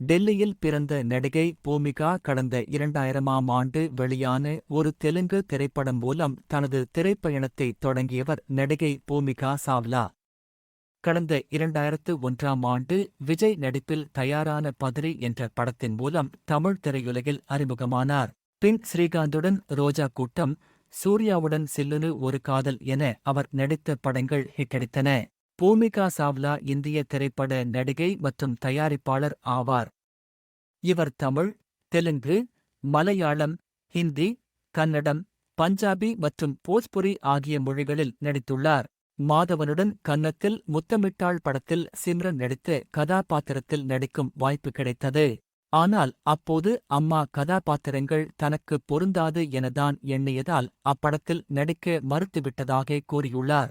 டெல்லியில் பிறந்த நடிகை பூமிகா கடந்த இரண்டாயிரமாம் ஆண்டு வெளியான ஒரு தெலுங்கு திரைப்படம் மூலம் தனது திரைப்பயணத்தை தொடங்கியவர் நடிகை பூமிகா சாவ்லா. கடந்த இரண்டாயிரத்து ஒன்றாம் ஆண்டு விஜய் நடிப்பில் தயாரான பதிரி என்ற படத்தின் மூலம் தமிழ் திரையுலகில் அறிமுகமானார். பின் ஸ்ரீகாந்துடன் ரோஜா கூட்டம் சூர்யாவுடன் சில்லுனு ஒரு காதல் என அவர் நடித்த படங்கள் ஹிட்டடித்தன பூமிகா சாவ்லா இந்திய திரைப்பட நடிகை மற்றும் தயாரிப்பாளர் ஆவார். இவர் தமிழ் தெலுங்கு மலையாளம் ஹிந்தி கன்னடம் பஞ்சாபி மற்றும் போஜ்புரி ஆகிய மொழிகளில் நடித்துள்ளார். மாதவனுடன் கன்னத்தில் முத்தமிட்டாள் படத்தில் சிம்ரன் நடித்த கதாபாத்திரத்தில் நடிக்கும் வாய்ப்பு கிடைத்தது. ஆனால் அப்போது அம்மா கதாபாத்திரங்கள் தனக்கு பொருந்தாது எனதான் எண்ணியதால் அப்படத்தில் நடிக்க மறுத்துவிட்டதாக கூறியுள்ளார்.